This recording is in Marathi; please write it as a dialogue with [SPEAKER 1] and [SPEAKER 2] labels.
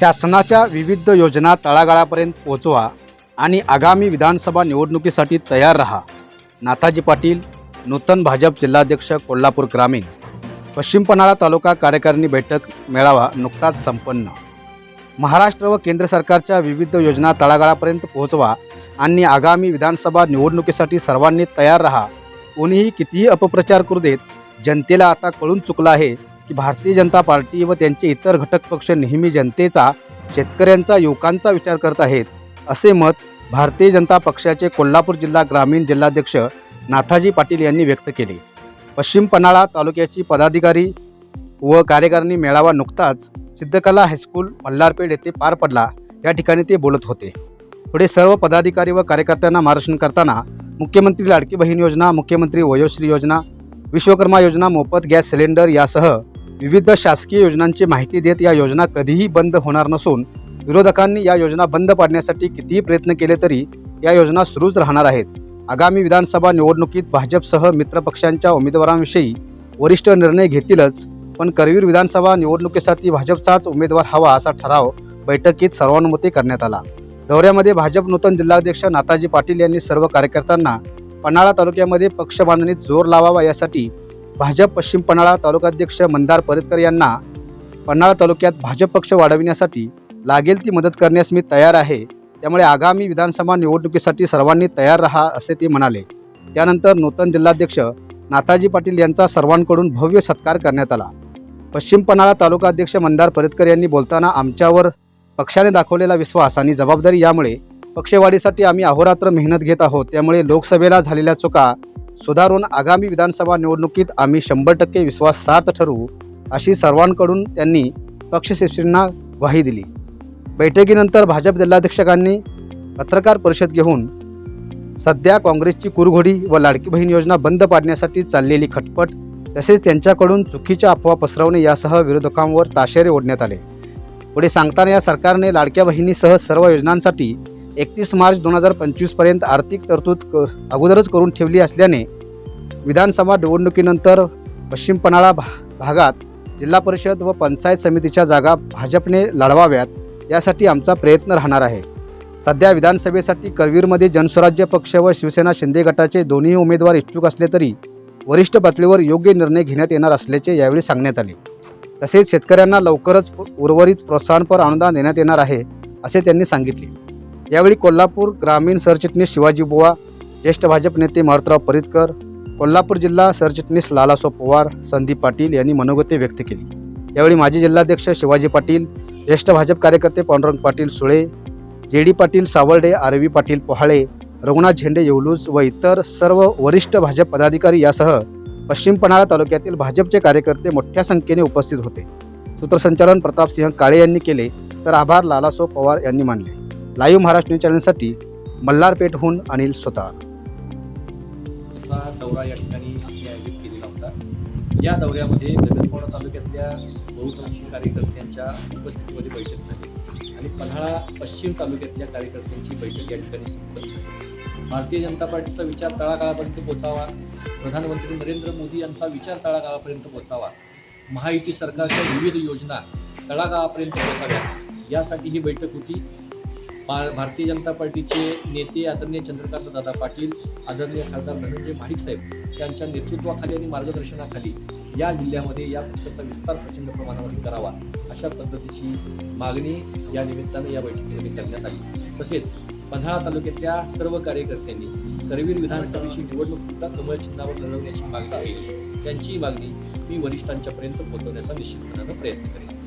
[SPEAKER 1] शासनाच्या विविध योजना तळागाळापर्यंत पोहोचवा आणि आगामी विधानसभा निवडणुकीसाठी तयार रहा. नाथाजी पाटील नूतन भाजप जिल्हाध्यक्ष कोल्हापूर ग्रामीण. पश्चिम पन्हाळा तालुका कार्यकारिणी बैठक मेळावा नुकताच संपन्न. महाराष्ट्र व केंद्र सरकारच्या विविध योजना तळागाळापर्यंत पोहोचवा आणि आगामी विधानसभा निवडणुकीसाठी सर्वांनी तयार रहा. कोणीही कितीही अपप्रचार करू देत जनतेला आता कळून चुकलं आहे की भारतीय जनता पार्टी व त्यांचे इतर घटक पक्ष नेहमी जनतेचा शेतकऱ्यांचा युवकांचा विचार करत आहेत असे मत भारतीय जनता पक्षाचे कोल्हापूर जिल्हा ग्रामीण जिल्हाध्यक्ष नाथाजी पाटील यांनी व्यक्त केले. पश्चिम पन्हाळा तालुक्याची पदाधिकारी व कार्यकारिणी मेळावा नुकताच सिद्धकला हायस्कूल मल्हारपेठ येथे पार पडला. या ठिकाणी ते बोलत होते. पुढे सर्व पदाधिकारी व कार्यकर्त्यांना मार्गदर्शन करताना मुख्यमंत्री लाडकी बहीण योजना मुख्यमंत्री वयोश्री योजना विश्वकर्मा योजना मोफत गॅस सिलेंडर यासह विविध शासकीय योजनांची माहिती देत या योजना कधीही बंद होणार नसून विरोधकांनी या योजना बंद पाडण्यासाठी कितीही प्रयत्न केले तरी या योजना सुरूच राहणार आहेत. आगामी विधानसभा निवडणुकीत भाजपसह मित्रपक्षांच्या उमेदवारांविषयी वरिष्ठ निर्णय घेतीलच पण करवीर विधानसभा निवडणुकीसाठी भाजपचाच उमेदवार हवा असा ठराव बैठकीत सर्वानुमते करण्यात आला. दौऱ्यामध्ये भाजप नूतन जिल्हाध्यक्ष नाताजी पाटील यांनी सर्व कार्यकर्त्यांना पन्हाळा तालुक्यामध्ये पक्ष बांधणीत जोर लावावा यासाठी भाजप पश्चिम पन्हाळा तालुकाध्यक्ष मंदार परितकर यांना पन्हाळा तालुक्यात भाजप पक्ष वाढविण्यासाठी लागेल ती मदत करण्यास मी तयार आहे. त्यामुळे आगामी विधानसभा निवडणुकीसाठी सर्वांनी तयार राहा असे ते म्हणाले. त्यानंतर नूतन जिल्हाध्यक्ष नाथाजी पाटील यांचा सर्वांकडून भव्य सत्कार करण्यात आला. पश्चिम पन्हाळा तालुकाध्यक्ष मंदार परितकर यांनी बोलताना आमच्यावर पक्षाने दाखवलेला विश्वास आणि जबाबदारी यामुळे पक्षवाढीसाठी आम्ही अहोरात्र मेहनत घेत आहोत. त्यामुळे लोकसभेला झालेल्या चुका सुधारून आगामी विधानसभा निवडणुकीत आम्ही शंभर टक्के विश्वासार्थ ठरवू अशी सर्वांकडून त्यांनी पक्षश्रेष्ठींना ग्वाही दिली. बैठकीनंतर भाजप जिल्हाध्यक्षकांनी पत्रकार परिषद घेऊन सध्या काँग्रेसची कुरघोडी व लाडकी बहीण योजना बंद पाडण्यासाठी चाललेली खटपट तसेच त्यांच्याकडून चुकीच्या अफवा पसरवणे यासह विरोधकांवर ताशेरे ओढण्यात आले. पुढे सांगताना या सरकारने लाडक्या बहिणीसह सर्व योजनांसाठी एकतीस मार्च दोन हजार पंचवीसपर्यंत आर्थिक तरतूद क अगोदरच करून ठेवली असल्याने विधानसभा निवडणुकीनंतर पश्चिम पन्हाळा भा भागात जिल्हा परिषद व पंचायत समितीच्या जागा भाजपने लढवाव्यात यासाठी आमचा प्रयत्न राहणार आहे. सध्या विधानसभेसाठी करवीरमध्ये जनस्वराज्य पक्ष व शिवसेना शिंदे गटाचे दोन्ही उमेदवार इच्छुक असले तरी वरिष्ठ पातळीवर योग्य निर्णय घेण्यात येणार असल्याचे यावेळी सांगण्यात आले. तसेच शेतकऱ्यांना लवकरच उर्वरित प्रोत्साहनपर अनुदान देण्यात येणार आहे असे त्यांनी सांगितले. यावेळी कोल्हापूर ग्रामीण सरचिटणीस शिवाजी बुवा ज्येष्ठ भाजप नेते मारुतराव परितकर कोल्हापूर जिल्हा सरचिटणीस लालासो पवार संदीप पाटील यांनी मनोगते व्यक्त केली. यावेळी माजी जिल्हाध्यक्ष शिवाजी पाटील ज्येष्ठ भाजप कार्यकर्ते Pandurang Patil Sule J D Patil Savarde RV Patil Pohale Raghunath Zende Yevluj व इतर सर्व वरिष्ठ भाजप पदाधिकारी यासह पश्चिम पन्हाळा तालुक्यातील भाजपचे कार्यकर्ते मोठ्या संख्येने उपस्थित होते. सूत्रसंचालन प्रतापसिंह काळे यांनी केले तर आभार लालासो पवार यांनी मानले. लाईव्ह महाराष्ट्र न्यूज चॅनलसाठी मल्हारपेठहून अनिल सुतार.
[SPEAKER 2] दौरा या ठिकाणी आम्ही आयोजित केलेला होता. या दौऱ्यामध्ये गगनपौडा तालुक्यातल्या बहुतांशी कार्यकर्त्यांच्या उपस्थितीमध्ये बैठक झाली आणि पन्हाळा पश्चिम तालुक्यातल्या कार्यकर्त्यांची बैठक या ठिकाणी संपन्न झाली. भारतीय जनता पार्टीचा विचार तळागाळापर्यंत पोचावा प्रधानमंत्री नरेंद्र मोदी यांचा विचार तळागाळापर्यंत पोचावा महायुती सरकारच्या विविध योजना तळागाळापर्यंत पोचाव्या यासाठी ही बैठक होती. भा- भारतीय जनता पार्टीचे नेते आदरणीय चंद्रकांत दादा पाटील आदरणीय खासदार धनंजय महाडिक साहेब यांच्या नेतृत्वाखाली आणि मार्गदर्शनाखाली या जिल्ह्यामध्ये या पक्षाचा विस्तार प्रचंड प्रमाणामध्ये करावा अशा पद्धतीची मागणी या निमित्तानं या बैठकीमध्ये करण्यात आली. तसेच पन्हाळा तालुक्यातल्या सर्व कार्यकर्त्यांनी करवीर विधानसभेची निवडणूक सुद्धा कमळ चिन्हावर लढवण्याची मागणी केली त्यांची मागणी मी वरिष्ठांच्यापर्यंत पोहोचवण्याचा निश्चितपणानं प्रयत्न करेन.